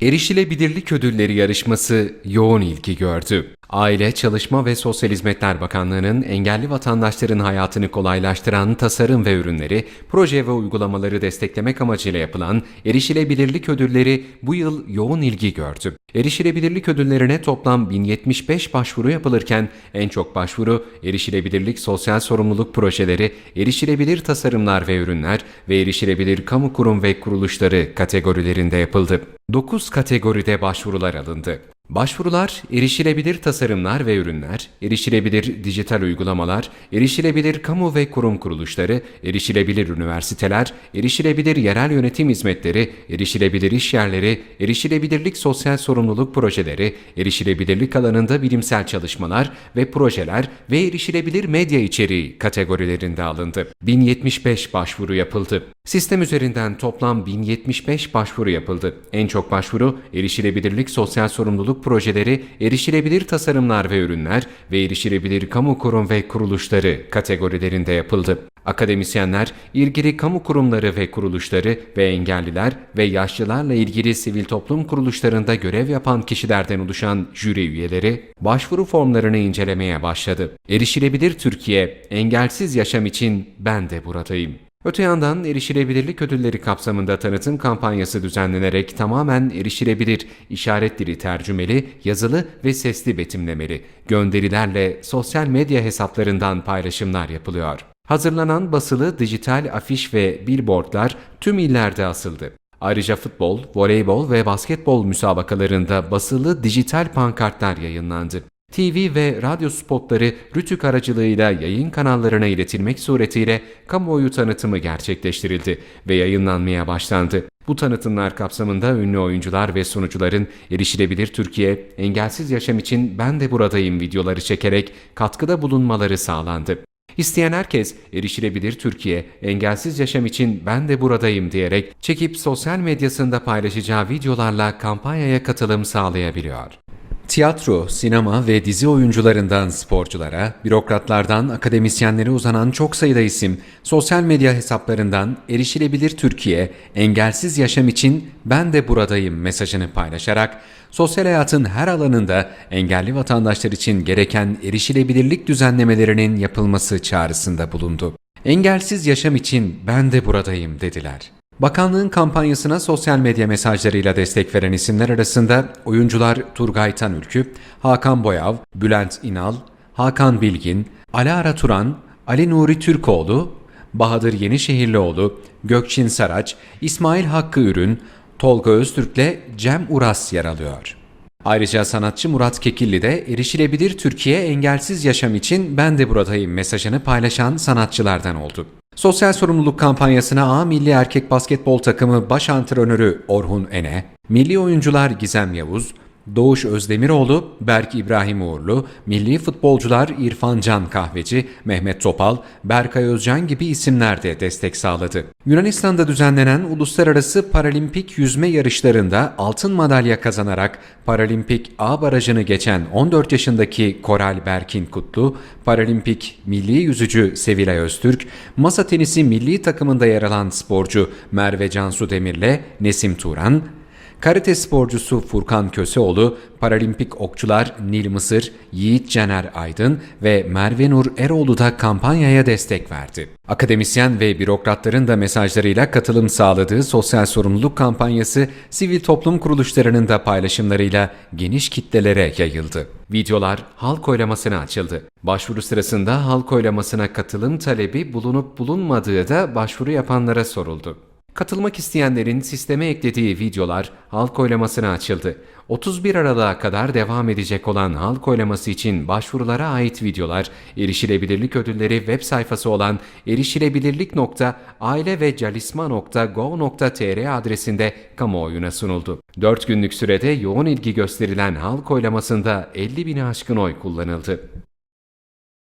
Erişilebilirlik Ödülleri yarışması yoğun ilgi gördü. Aile, Çalışma ve Sosyal Hizmetler Bakanlığı'nın engelli vatandaşların hayatını kolaylaştıran tasarım ve ürünleri, proje ve uygulamaları desteklemek amacıyla yapılan Erişilebilirlik Ödülleri bu yıl yoğun ilgi gördü. Erişilebilirlik ödüllerine toplam 1075 başvuru yapılırken en çok başvuru erişilebilirlik sosyal sorumluluk projeleri, erişilebilir tasarımlar ve ürünler ve erişilebilir kamu kurum ve kuruluşları kategorilerinde yapıldı. 9 kategoride başvurular alındı. Başvurular, erişilebilir tasarımlar ve ürünler, erişilebilir dijital uygulamalar, erişilebilir kamu ve kurum kuruluşları, erişilebilir üniversiteler, erişilebilir yerel yönetim hizmetleri, erişilebilir iş yerleri, erişilebilirlik sosyal sorumluluk projeleri, erişilebilirlik alanında bilimsel çalışmalar ve projeler ve erişilebilir medya içeriği kategorilerinde alındı. 1075 başvuru yapıldı. Sistem üzerinden toplam 1075 başvuru yapıldı. En çok başvuru erişilebilirlik sosyal sorumluluk projeleri, erişilebilir tasarımlar ve ürünler ve erişilebilir kamu kurum ve kuruluşları kategorilerinde yapıldı. Akademisyenler, ilgili kamu kurumları ve kuruluşları ve engelliler ve yaşlılarla ilgili sivil toplum kuruluşlarında görev yapan kişilerden oluşan jüri üyeleri başvuru formlarını incelemeye başladı. Erişilebilir Türkiye, engelsiz yaşam için ben de buradayım. Öte yandan erişilebilirlik ödülleri kapsamında tanıtım kampanyası düzenlenerek tamamen erişilebilir, işaret dili tercümeli, yazılı ve sesli betimlemeli, gönderilerle sosyal medya hesaplarından paylaşımlar yapılıyor. Hazırlanan basılı dijital afiş ve billboardlar tüm illerde asıldı. Ayrıca futbol, voleybol ve basketbol müsabakalarında basılı dijital pankartlar yayınlandı. TV ve radyo spotları Rütük aracılığıyla yayın kanallarına iletilmek suretiyle kamuoyu tanıtımı gerçekleştirildi ve yayınlanmaya başlandı. Bu tanıtımlar kapsamında ünlü oyuncular ve sunucuların Erişilebilir Türkiye, Engelsiz Yaşam için Ben de Buradayım videoları çekerek katkıda bulunmaları sağlandı. İsteyen herkes Erişilebilir Türkiye, Engelsiz Yaşam için Ben de Buradayım diyerek çekip sosyal medyasında paylaşacağı videolarla kampanyaya katılım sağlayabiliyor. Tiyatro, sinema ve dizi oyuncularından sporculara, bürokratlardan akademisyenlere uzanan çok sayıda isim sosyal medya hesaplarından erişilebilir Türkiye, engelsiz yaşam için ben de buradayım mesajını paylaşarak sosyal hayatın her alanında engelli vatandaşlar için gereken erişilebilirlik düzenlemelerinin yapılması çağrısında bulundu. Engelsiz yaşam için ben de buradayım dediler. Bakanlığın kampanyasına sosyal medya mesajlarıyla destek veren isimler arasında oyuncular Turgay Tanülkü, Hakan Boyav, Bülent İnal, Hakan Bilgin, Alara Turan, Ali Nuri Türkoğlu, Bahadır Yenişehirlioğlu, Gökçin Saraç, İsmail Hakkı Ürün, Tolga Öztürk'le Cem Uras yer alıyor. Ayrıca sanatçı Murat Kekilli de erişilebilir Türkiye engelsiz yaşam için ben de buradayım mesajını paylaşan sanatçılardan oldu. Sosyal sorumluluk kampanyasına A Milli Erkek Basketbol Takımı baş antrenörü Orhun Ene, milli oyuncular Gizem Yavuz, Doğuş Özdemiroğlu, Berk İbrahim Uğurlu, milli futbolcular İrfan Can Kahveci, Mehmet Topal, Berkay Özcan gibi isimler de destek sağladı. Yunanistan'da düzenlenen uluslararası paralimpik yüzme yarışlarında altın madalya kazanarak paralimpik A barajını geçen 14 yaşındaki Koral Berkin Kutlu, paralimpik milli yüzücü Sevilay Öztürk, masa tenisi milli takımında yer alan sporcu Merve Cansu Demir'le Nesim Turan, Karate sporcusu Furkan Köseoğlu, paralimpik okçular Nil Mısır, Yiğit Caner Aydın ve Merve Nur Eroğlu da kampanyaya destek verdi. Akademisyen ve bürokratların da mesajlarıyla katılım sağladığı sosyal sorumluluk kampanyası sivil toplum kuruluşlarının da paylaşımlarıyla geniş kitlelere yayıldı. Videolar halk oylamasına açıldı. Başvuru sırasında halk oylamasına katılım talebi bulunup bulunmadığı da başvuru yapanlara soruldu. Katılmak isteyenlerin sisteme eklediği videolar halk oylamasına açıldı. 31 Aralık'a kadar devam edecek olan halk oylaması için başvurulara ait videolar, erişilebilirlik ödülleri web sayfası olan erişilebilirlik.aile adresinde kamuoyuna sunuldu. 4 günlük sürede yoğun ilgi gösterilen halk oylamasında 50 bini aşkın oy kullanıldı.